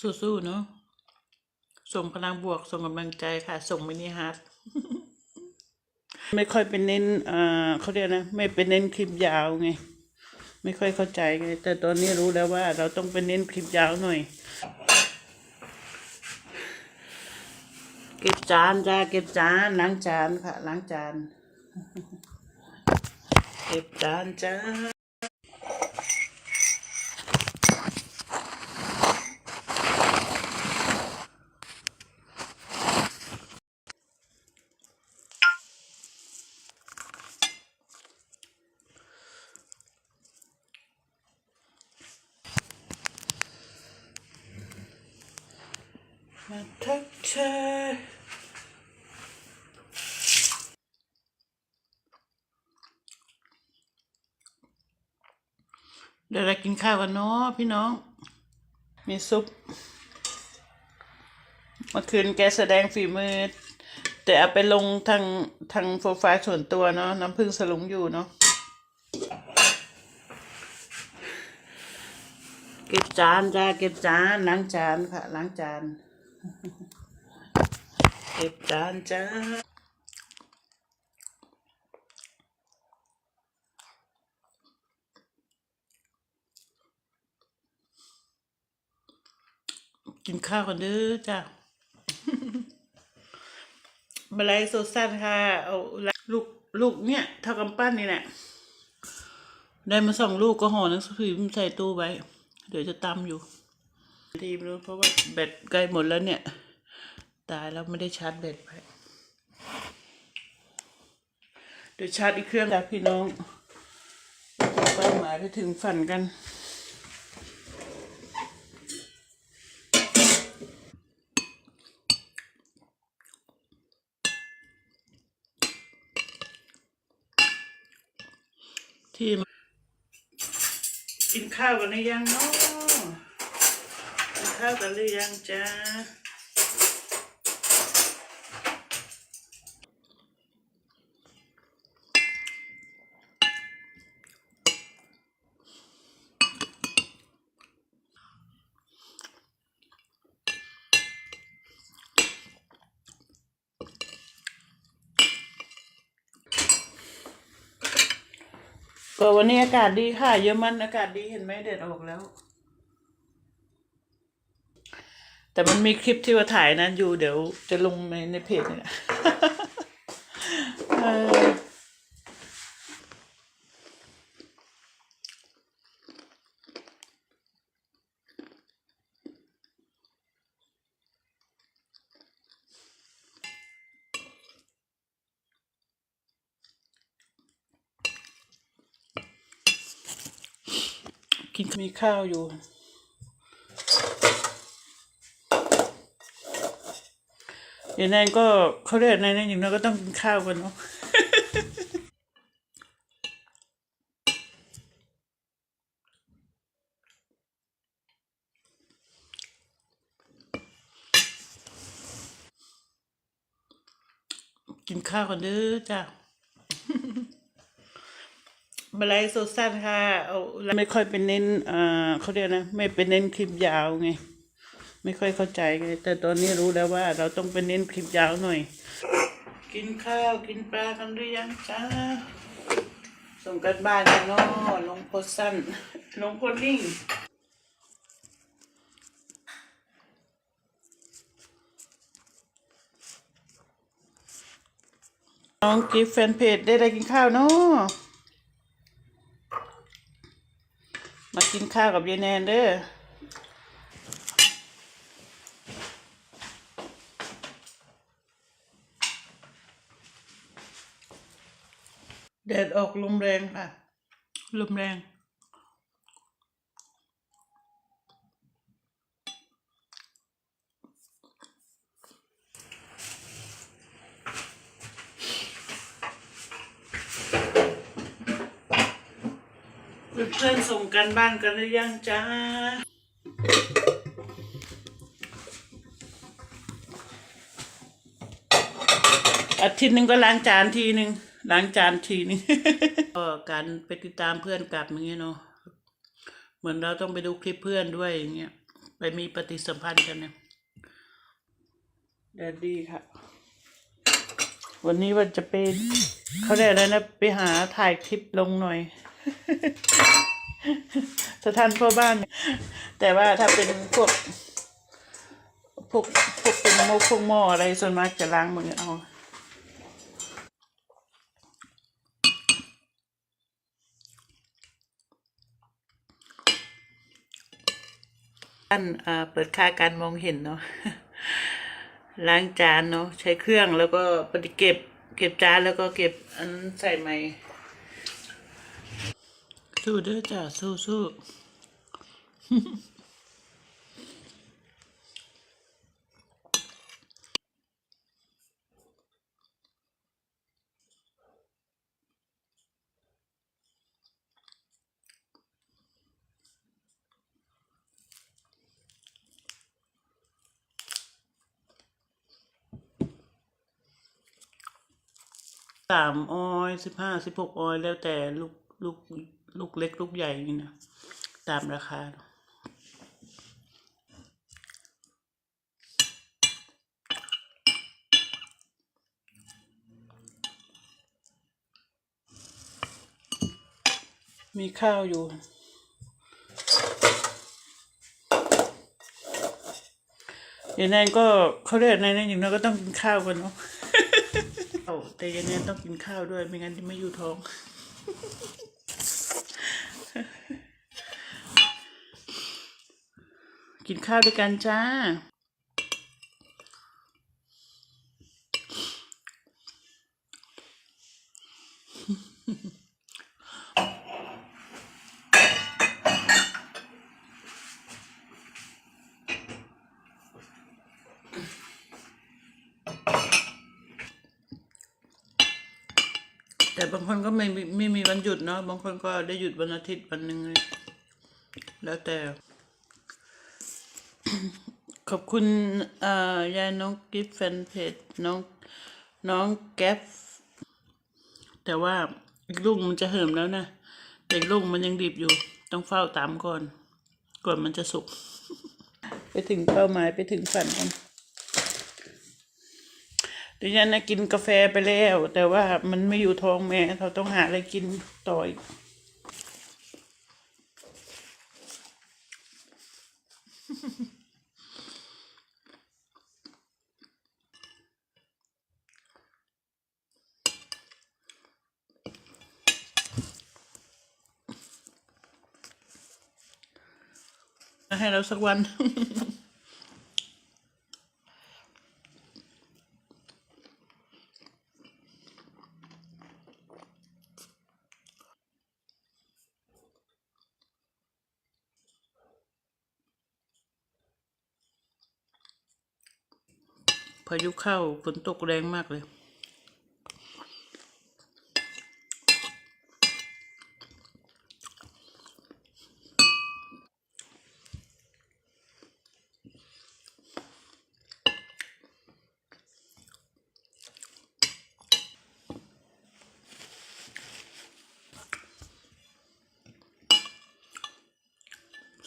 สู้ๆเนาะส่งพลังบวกส่งกำลังใจค่ะ ส่งมินิฮาร์ดไม่ค่อยเป็นเน้นอ่าเขาเรียกนะ ไม่เป็นเน้นคลิปยาวไง ไม่ค่อยเข้าใจไง แต่ตอนนี้รู้แล้วว่า เราต้องเป็นเน้นคลิปยาวหน่อย เก็บจานจ้าเก็บจานล้างจานค่ะล้างจาน เก็บจานจ้า ทักทายเดี๋ยวเรากินข้าวกันเนาะพี่น้อง มีซุปเมื่อคืนแกแสดงฝีมือ แต่เอาไปลงทางทางโปรไฟล์ส่วนตัวเนาะน้ำพึ่งสลุงอยู่เนาะเก็บจานจ้าเก็บจานล้างจานค่ะล้างจาน เก็บจานจ้ากินข้าวกันเด้อจ้ามาไลฟ์สดสั้นค่ะ เอาลูกลูกเนี่ย เท่ากำปั้นนี่แหละ ได้มาสองลูกก็ห่อหนังสือพิมพ์ใส่ตู้ไว้ เดี๋ยวจะตำอยู่ ทีมรู้เพราะว่าแบตใกล้หมดแล้วเนี่ย ตายแล้วไม่ได้ชาร์จแบตไปเดี๋ยวชาร์จอีกเครื่องจากพี่น้องเป้าหมายไปถึงฝันกัน ทีมกินข้าวกันหรือยังเนาะ ข้าวกันหรือยังจ้าก็วันนี้อากาศดีค่ะ เยอรมันอากาศดีเห็นไหมเด็ดออกแล้ว แต่มันมีคลิปที่ว่าถ่ายนั้นอยู่เดี๋ยวจะลงในในเพจนี่แหละกินมีข้าวอยู่ อย่างนั้นก็เขาเรียกในนั้นอย่างนั้นก็ต้องกินข้าวกันเนาะกินข้าวกันเด้อจ้ามาไลฟ์สดสั้นค่ะ เอาไม่ค่อยเป็นเน้น อ่าเขาเรียกนะ ไม่เป็นเน้นคลิปยาวไง ไม่ค่อยเข้าใจไงแต่ตอนนี้รู้แล้วว่าเราต้องเป็นเน้นคลิปยาวหน่อย กินข้าวกินปลากันหรือยังจ้าส่งกันบ้านกันเนาะลงโพสสั้นลงโพสลิงน้องกิฟแฟนเพจได้ได้กินข้าวเนาะมากินข้าวกับยายแนนเด้อ แดดออก ลมแรงค่ะ ลมแรง เพื่อนๆส่งกันบ้านกันหรือยังจ้าอาทิตย์หนึ่งก็ล้างจานทีหนึ่ง ล้างจานทีหนึ่งก็การไปติดตามเพื่อนกลับอย่างเงี้ยเนาะเหมือนเราต้องไปดูคลิปเพื่อนด้วยอย่างเงี้ยไปมีปฏิสัมพันธ์กันเนี่ยแดดดีค่ะ วันนี้ว่าจะไปเขาเรียกอะไรนะ ไปหาถ่ายคลิปลงหน่อยสถานพ่อบ้าน แต่ว่าถ้าเป็นพวก พวกพวกเป็นโมกพวกหม้ออะไรส่วนมากจะล้างมือเอา ท่านอ่าเปิดค่าการมองเห็นเนาะล้างจานเนาะใช้เครื่องแล้วก็ปฏิเก็บ เก็บจานแล้วก็เก็บอันใส่ใหม่สู้เด้อจ้าสู้สู้ สามออยสิบห้าสิบหกออยแล้วแต่ลูกลูกลูกเล็กลูกใหญ่นี่นะตามราคามีข้าวอยู่ อย่างนั้นก็เขาเรียกในนั้นอย่างนั้นก็ต้องกินข้าวกันเนาะ แต่ยังไงต้องกินข้าวด้วย ไม่งั้นจะไม่อยู่ท้อง กินข้าวด้วยกันจ้า แต่บางคนก็ไม่มีไม่มีวันหยุดเนาะบางคนก็ได้หยุดวันอาทิตย์วันหนึ่งเลยแล้วแต่ ขอบคุณอ่อยายน้องกิฟต์แฟนเพจน้องน้องแก๊ฟแต่ว่าอีกลูกมันจะเหิมแล้วนะแต่อีกลูกมันยังดิบอยู่ ต้องเฝ้าตามก่อน ก่อนมันจะสุก ไปถึงเป้าหมายไปถึงฝันกัน ดิฉันนะกินกาแฟไปแล้ว แต่ว่ามันไม่อยู่ท้องแม่เราต้องหาอะไรกินต่ออีกให้เราสักวัน พายุเข้าฝนตกแรงมากเลย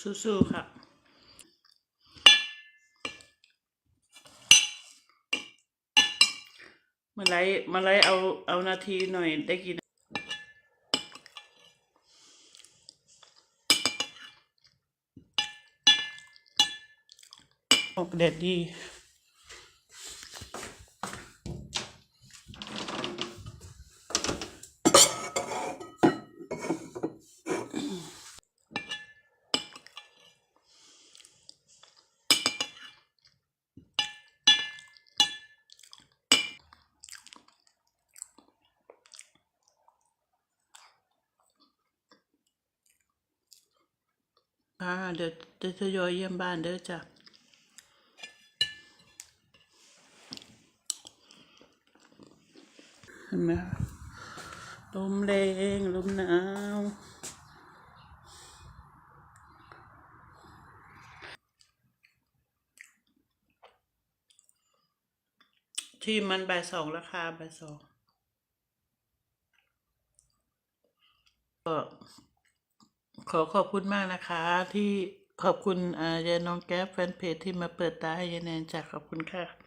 สู้ๆค่ะ มาไล่มาไล่เอาเอานาทีหน่อยได้กินออกแดดดี ค่ะเดี๋ยวจะทยอยเยี่ยมบ้านเด้อจ้ะเห็นไหมคะลมแรงลมหนาวที่มันบ่ายสองราคาบ่ายสองก็ ขอขอบคุณมากนะคะ ที่ขอบคุณอายายน้องแก๊ปแฟนเพจที่มาเปิดตาให้ยายแนนจากขอบคุณค่ะ